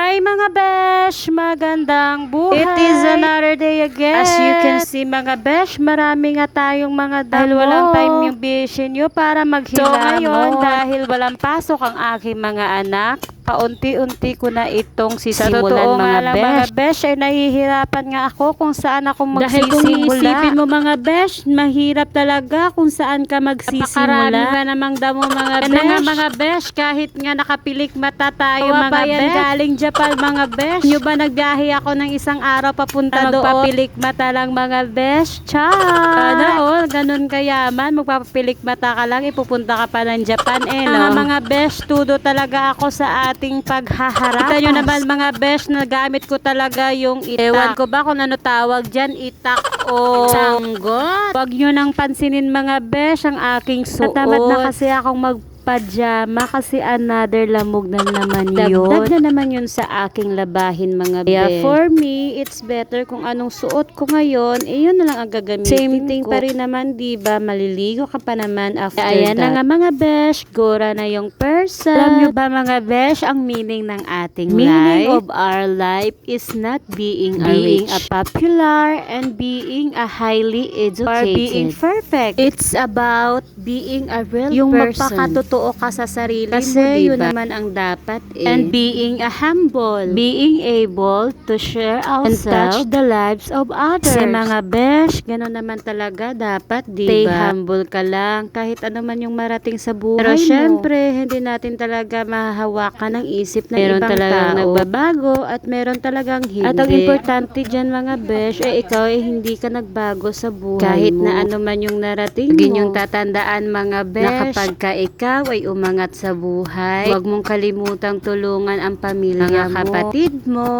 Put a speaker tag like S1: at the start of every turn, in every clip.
S1: Hi mga besh! Magandang buhay!
S2: It is another day again.
S1: As you can see mga besh, marami nga tayong mga damo.
S2: Dahil walang time
S1: yung bisyo nyo para maghilamon.
S2: So, ngayon,
S1: dahil walang pasok ang aking mga anak, paunti-unti ko na itong
S2: Sa
S1: sisimulan
S2: totoo
S1: mga
S2: nga lang,
S1: besh.
S2: mga
S1: besh, ay nahihirapan nga ako kung saan ako
S2: Dahil kung
S1: magsisimula.
S2: iisipin
S1: mo mga besh, mahirap talaga kung saan ka magsisimula.
S2: Napakarami
S1: ka namang damo mga
S2: besh.
S1: besh. nga mga besh, kahit nga nakapilik mata tayo
S2: Mga
S1: mga besh. Galing Japan mga besh. Nyo ba nagbiyahe ako ng isang araw papunta doon?
S2: magpapilik
S1: mata lang mga besh. Cha! Sana all, ganun kayaman. Magpapapilik mata ka lang, ipupunta ka pa ng Japan eh, no?
S2: Ah,
S1: mga besh, tudo talaga ako sa ating paghaharap. Kita nyo naman mga besh, nagamit ko talaga yung itak. Ewan ko ba kung ano tawag dyan, itak o sanggot. Huwag nyo nang pansinin mga besh ang aking suot.
S2: Natamad na
S1: kasi akong mag pajama kasi another lamog na naman
S2: yun.
S1: Dagdag na naman yun sa aking labahin mga
S2: Kaya
S1: besh. for me, it's better kung anong suot ko ngayon, eh yun na lang ang gagamitin
S2: Same thing
S1: ko.
S2: pa
S1: rin naman, di ba? Maliligo ka pa naman after
S2: Ayan
S1: that.
S2: na nga,
S1: mga besh, gora na yung person. Alam nyo ba mga besh, ang meaning ng ating
S2: Meaning
S1: life? of our life is not being,
S2: Being
S1: a, popular and being a highly educated.
S2: Or being
S1: perfect. It's about being a real
S2: Yung
S1: person.
S2: magpakatotoo
S1: ka sa sarili
S2: Kasi
S1: mo, diba?
S2: yun
S1: naman ang dapat eh. And being a humble. Being able to share ourselves. And touch the lives of others. Kasi mga besh, gano'n naman talaga dapat, di
S2: Stay
S1: ba? humble ka lang. Kahit ano man yung marating sa buhay
S2: Pero
S1: mo.
S2: syempre,
S1: hindi natin talaga mahahawakan ng isip ng
S2: Meron
S1: ibang tao.
S2: nagbabago
S1: at meron talagang hindi.
S2: At ang
S1: importante dyan mga besh, eh ikaw eh hindi ka nagbago sa buhay
S2: Kahit
S1: mo.
S2: na
S1: ano man yung narating
S2: Lagi
S1: mo.
S2: niyong
S1: tatandaan mga besh, na kapag ka ikaw ay umangat sa buhay, huwag mong kalimutang tulungan ang pamilya
S2: Mga
S1: mo, kapatid mo,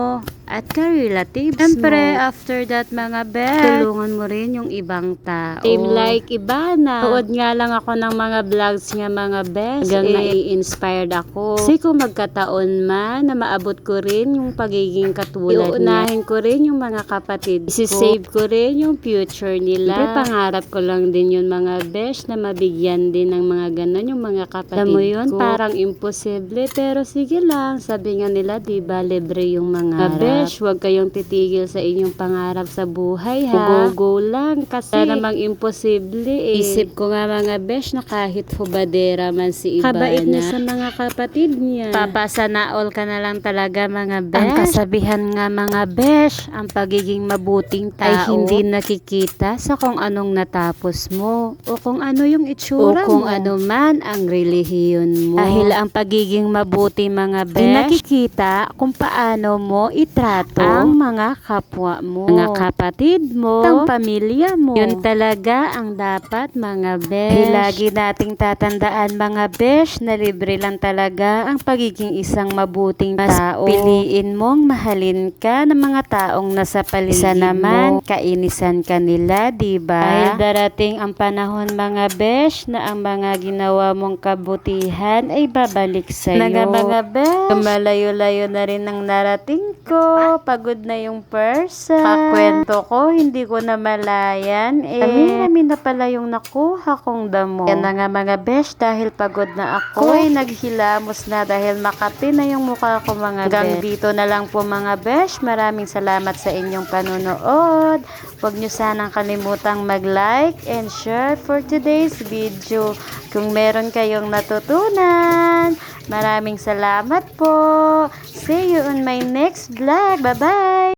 S1: at ka-relatives
S2: Siyempre,
S1: mo. after that mga besh, tulungan mo rin yung ibang tao.
S2: Team
S1: like Ibana. Tuod nga lang ako ng mga vlogs nga mga besh. Hanggang
S2: Eh,
S1: nai-inspired ako. Kasi kung magkataon man na maabot ko rin yung pagiging katulad
S2: Iuunahin
S1: niya. ko rin yung mga kapatid ko. Isisave ko rin yung future nila.
S2: Siyempre,
S1: pangarap ko lang din yun mga besh na mabigyan din ng mga ganon yung mga kapatid Alam mo yun,
S2: ko.
S1: parang imposible. Pero sige lang, sabi nga nila, di ba, libre yung mga besh, huwag kayong titigil sa inyong pangarap sa buhay ha. Go, go lang kasi Wala namang imposible eh. Isip ko nga mga besh na kahit hubadera man si Ibana.
S2: Kabait niya
S1: sa mga kapatid niya. Papasana all ka na lang talaga mga besh. Ang kasabihan nga mga besh, ang pagiging mabuting tao
S2: Ay
S1: hindi nakikita sa kung anong natapos mo o kung ano yung itsura
S2: O kung
S1: mo. ano man ang relihiyon mo. Dahil ang pagiging mabuti mga besh,
S2: Ay,
S1: nakikita kung paano mo itrato ang mga kapwa mo, mga kapatid mo, ang pamilya mo. Yun talaga ang dapat mga besh. Lagi nating tatandaan mga besh na libre lang talaga ang pagiging isang mabuting
S2: Mas
S1: tao. Piliin mong mahalin ka ng mga taong nasa paligid Isa naman,
S2: mo.
S1: kainisan ka nila, di ba? Dahil darating ang panahon mga besh na ang mga ginawa mong kabutihan ay babalik sa iyo.
S2: Naga, mga
S1: besh. Malayo-layo na rin ang narating ko. Pagod na yung person. Kakwento ko, hindi ko na malayan. Eh, kami na pala yung nakuha kong damo. Yan na nga mga besh, dahil pagod na ako. Ay, naghilamos na dahil makati na yung mukha ko mga Hanggang
S2: besh.
S1: dito na lang po mga besh. Maraming salamat sa inyong panunood. Huwag nyo sanang kalimutang mag-like and share for today's video. Kung meron kayong natutunan, maraming salamat po. See you on my next vlog. Bye-bye!